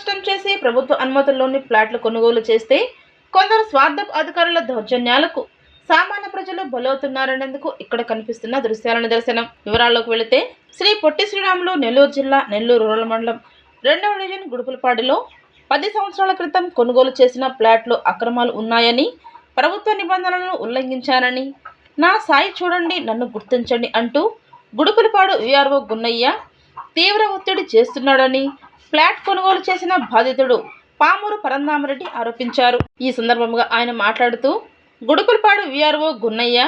నష్టం చేసి ప్రభుత్వ అనుమతుల్లోని ప్లాట్లు కొనుగోలు చేస్తే కొందరు స్వార్థపు అధికారుల దౌర్జన్యాలకు సామాన్య ప్రజలు బలవుతున్నారనేందుకు ఇక్కడ కనిపిస్తున్న దృశ్యాల నిదర్శనం. వివరాల్లోకి వెళితే శ్రీ పొట్టి శ్రీరాములు నెల్లూరు జిల్లా నెల్లూరు రూరల్ మండలం రెండవ డివిజన్ గుడుపులపాడిలో పది సంవత్సరాల క్రితం కొనుగోలు చేసిన ప్లాట్లు అక్రమాలు ఉన్నాయని ప్రభుత్వ నిబంధనలను ఉల్లంఘించానని నా సాయి చూడండి నన్ను గుర్తించండి అంటూ గుడుపులపాడు విఆర్ఓ గున్నయ్య తీవ్ర ఒత్తిడి చేస్తున్నాడని ఫ్లాట్ కొనుగోలు చేసిన బాధితుడు పామూరు పరందామరెడ్డి ఆరోపించారు. ఈ సందర్భంగా ఆయన మాట్లాడుతూ గుడుకులపాడు వీఆర్ఓ గున్నయ్య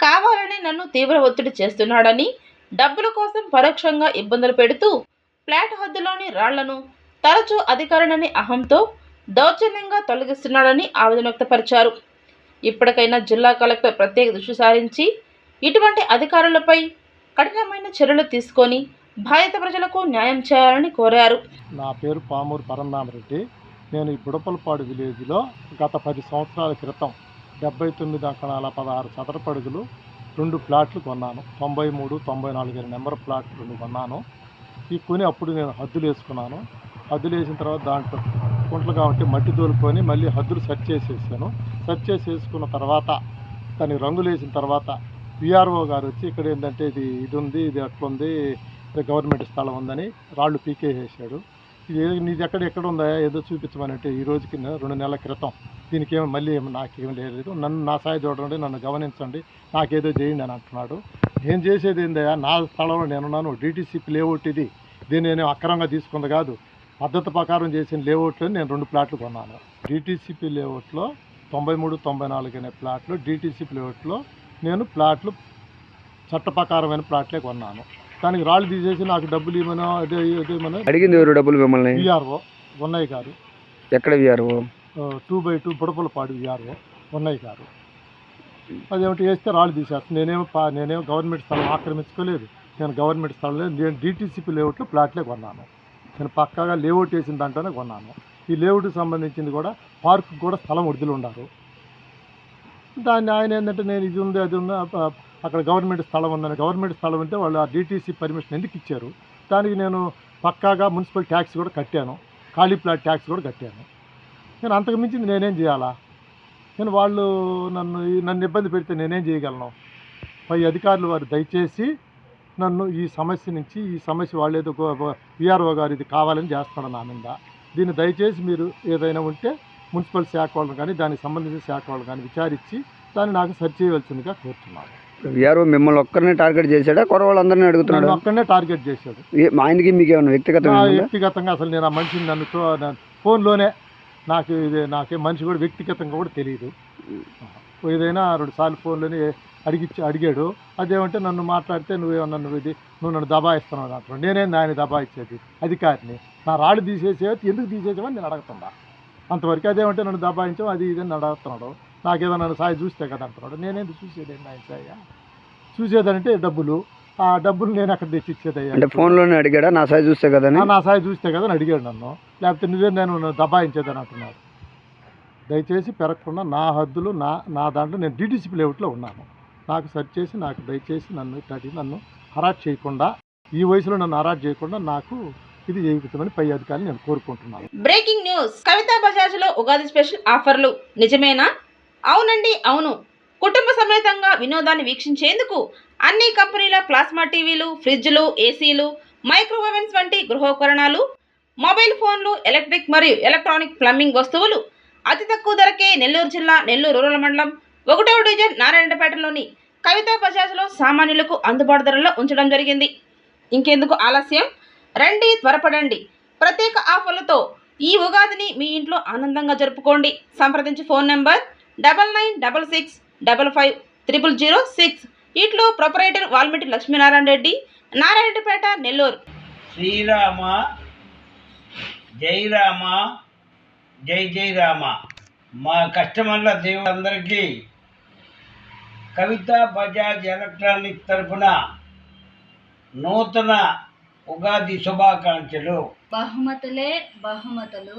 కావాలని నన్ను తీవ్ర ఒత్తిడి చేస్తున్నాడని డబ్బుల కోసం పరోక్షంగా ఇబ్బందులు పెడుతూ ఫ్లాట్ హద్దులోని రాళ్ళను తరచూ అధికారులని అహంతో దౌర్జన్యంగా తొలగిస్తున్నాడని ఆవేదన వ్యక్తపరిచారు. ఇప్పటికైనా జిల్లా కలెక్టర్ ప్రత్యేక దృష్టి సారించి ఇటువంటి అధికారులపై కఠినమైన చర్యలు తీసుకొని బాధిత ప్రజలకు న్యాయం చేయాలని కోరారు. నా పేరు పామూరు పరంధామరెడ్డి నేను ఈ బుడపలపాడు విలేజ్లో గత పది సంవత్సరాల క్రితం డెబ్బై తొమ్మిది అంకణాల పదహారు చదరపడుగులు రెండు ప్లాట్లు కొన్నాను. తొంభై మూడు తొంభై నాలుగు నెంబర్ ప్లాట్ రెండు కొన్నాను. ఈ కొని అప్పుడు నేను హద్దులు వేసుకున్నాను. హద్దులు వేసిన తర్వాత దాంట్లో కుంటలు కాబట్టి మట్టి తోలుకొని మళ్ళీ హద్దులు సెట్ చేసేసాను. సెట్ చేసేసుకున్న తర్వాత దానికి రంగులు వేసిన తర్వాత విఆర్ఓ గారు వచ్చి ఇక్కడ ఏంటంటే ఇది ఇది ఉంది ఇది అట్లుంది గవర్నమెంట్ స్థలం ఉందని రాళ్ళు పీకేసేసాడు ఇది నీది ఎక్కడ ఎక్కడ ఉందా? ఏదో చూపించమని అంటే ఈ రోజుకి కింద రెండు నెలల క్రితం దీనికి ఏమో మళ్ళీ ఏమో నాకేం లేదు. నన్ను నా సాయి చూడండి నన్ను గమనించండి నాకేదో చేయండి అని అంటున్నాడు. నేను చేసేది ఏందయ్యా? నా స్థలంలో నేనున్నాను. డీటీసీపీ లేఅవుట్ ఇది. దీన్ని నేను అక్రమంగా తీసుకుంది కాదు. పద్ధతి ప్రకారం చేసిన లేఅవుట్లో నేను రెండు ప్లాట్లు కొన్నాను. డీటీసీపీ లేఅవుట్లో తొంభై మూడు తొంభై నాలుగు అనే ప్లాట్లు డీటీసీపీ లేఅవుట్లో నేను ప్లాట్లు చట్టప్రకారమైన ప్లాట్లే కొన్నాను. దానికి రాళ్ళు తీసేసి నాకు డబ్బులు ఇవ్వమనో అదే ఇదేమనో అడిగింది ఎవరు డబ్బులు మిమ్మల్ని? విఆర్ఓ ఉన్నయ్య గారు. ఎక్కడ VRO? Two by two Budapalapadu VRO Unnayya గారు. అదేమిటి వేస్తే రాళ్ళు తీసేస్తాను నేనేమో పా- నేనేమో గవర్నమెంట్ స్థలం ఆక్రమించుకోలేదు. నేను గవర్నమెంట్ స్థలంలో నేను డీటీసీపీ లేఅవుట్లో ప్లాట్లే కొన్నాను. నేను పక్కాగా లేఅవుట్ వేసిన దాంట్లోనే కొన్నాను. ఈ లేఅవుట్కి సంబంధించింది కూడా పార్క్ కూడా స్థలం వృద్ధులు ఉన్నారు దాన్ని ఆయన ఏంటంటే నేను ఇది ఉంది అది ఉంది అక్కడ గవర్నమెంట్ స్థలం ఉందని గవర్నమెంట్ స్థలం ఉంటే వాళ్ళు ఆ డీటీసీ పర్మిషన్ ఎందుకు ఇచ్చారు? దానికి నేను పక్కాగా మున్సిపల్ ట్యాక్స్ కూడా కట్టాను. ఖాళీ ప్లాట్ ట్యాక్స్ కూడా కట్టాను. నేను అంతకు మించింది నేనేం చేయాలా? నేను వాళ్ళు నన్ను నన్ను ఇబ్బంది పెడితే నేనేం చేయగలను? పై అధికారులు వారు దయచేసి నన్ను ఈ సమస్య నుంచి ఈ సమస్య వాళ్ళు ఏదో విఆర్ఓ గారు ఇది కావాలని చేస్తాడు నా మీద. దీన్ని దయచేసి మీరు ఏదైనా ఉంటే మున్సిపల్ శాఖ వాళ్ళని కానీ దానికి సంబంధించిన శాఖ వాళ్ళని కానీ విచారించి దాన్ని నాకు సరి చేయవలసిందిగా కోరుతున్నాను. విఆర్ఓ మిమ్మల్ని ఒక్కరిని టార్గెట్ చేశాడా? కొర వాళ్ళందరినీ అడుగుతున్నాడు? నన్ను ఒక్కనే టార్గెట్ చేశాడు. మా ఆయనకి మీకు ఏమైనా వ్యక్తిగత నా వ్యక్తిగతంగా అసలు నేను ఆ మనిషిని నన్ను చూ- నా ఫోన్లోనే నాకు ఇది నాకే మనిషి కూడా వ్యక్తిగతంగా కూడా తెలియదు. ఏదైనా రెండు సార్లు ఫోన్లోనే అడిగిచ్చి అడిగాడు. అదేమంటే నన్ను మాట్లాడితే నువ్వు ఇది నువ్వు నన్ను దబాయిస్తున్నావు అంటున్నాడు నేనేం ఆయన దబాయించేది అధికారిని. నా రాళ్ళు తీసేసే ఎందుకు తీసేసామని నేను అడుగుతున్నా అంతవరకు అదేమంటే నన్ను దబాయించాం అది ఇది అని అడుగుతున్నాడు. నాకేదో నన్ను సాయి చూస్తే కదా అంటున్నాడు. నేనేది చూసేది ఆయన సాయి? చూసేదంటే డబ్బులు. ఆ డబ్బులు నేను అక్కడ తెచ్చి ఇచ్చేదయ్యా. అంటే ఫోన్లోనే అడిగాడా? నా సైజ్ చూస్తే కదని? నా సాయి చూస్తే కదా అని అడిగాడు నన్ను. లేకపోతే నువ్వే నేను నన్ను దబాయించేదని అంటున్నాడు. దయచేసి పెరగకుండా నా హద్దులు నా నా దాంట్లో నేను డీటీసీపీ లేఅవుట్లో ఉన్నాను. నాకు సెర్చ్ చేసి నాకు దయచేసి నన్ను ఇట్లాంటి నన్ను హరాట్ చేయకుండా ఈ వయసులో నన్ను హరాట్ చేయకుండా నాకు ఇది చేయించమని పై అధికారులు నేను కోరుకుంటున్నాను. Breaking news. కవితా బజాజ్లో ఉగాది స్పెషల్ ఆఫర్లు. నిజమేనా? అవునండి అవును. కుటుంబ సమేతంగా వినోదాన్ని వీక్షించేందుకు అన్ని కంపెనీల ప్లాస్మా టీవీలు ఫ్రిడ్జ్లు ఏసీలు మైక్రోవేవెన్స్ వంటి గృహోపకరణాలు మొబైల్ ఫోన్లు ఎలక్ట్రిక్ మరియు ఎలక్ట్రానిక్ ప్లంబింగ్ వస్తువులు అతి తక్కువ ధరకే నెల్లూరు జిల్లా నెల్లూరు రూరల్ మండలం ఒకటవ డివిజన్ నారాయణపేటలోని కవితా బజాజ్లో సామాన్యులకు అందుబాటు ధరలో ఉంచడం జరిగింది. ఇంకెందుకు ఆలస్యం? రండి త్వరపడండి. ప్రత్యేక ఆఫర్లతో ఈ ఉగాదిని మీ ఇంట్లో ఆనందంగా జరుపుకోండి. సంప్రదించి phone number double nine double six double five triple zero six. ఇట్లో ప్రొపరేటర్ వాల్మీటి లక్ష్మీనారాయణ రెడ్డి నారాయణపేట నెల్లూరు. శ్రీరామ జై రామ జై జై రామ మా కస్టమర్ల దేవులందరికీ కవిత బజాజ్ ఎలక్ట్రానిక్ తరఫున నూతన ఉగాది శుభాకాంక్షలు. బహుమతులే బహుమతులు.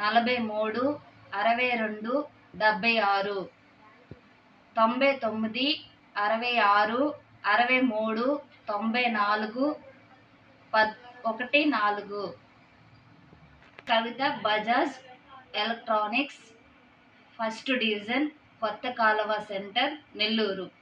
నలభై మూడు అరవై రెండు డెబ్బై ఆరు. తొంభై తొమ్మిది అరవై ఆరు అరవై మూడు తొంభై నాలుగు పద్ ఒకటి నాలుగు. Kavitha Bajaj electronics first division కొత్త కాలువ సెంటర్ నెల్లూరు.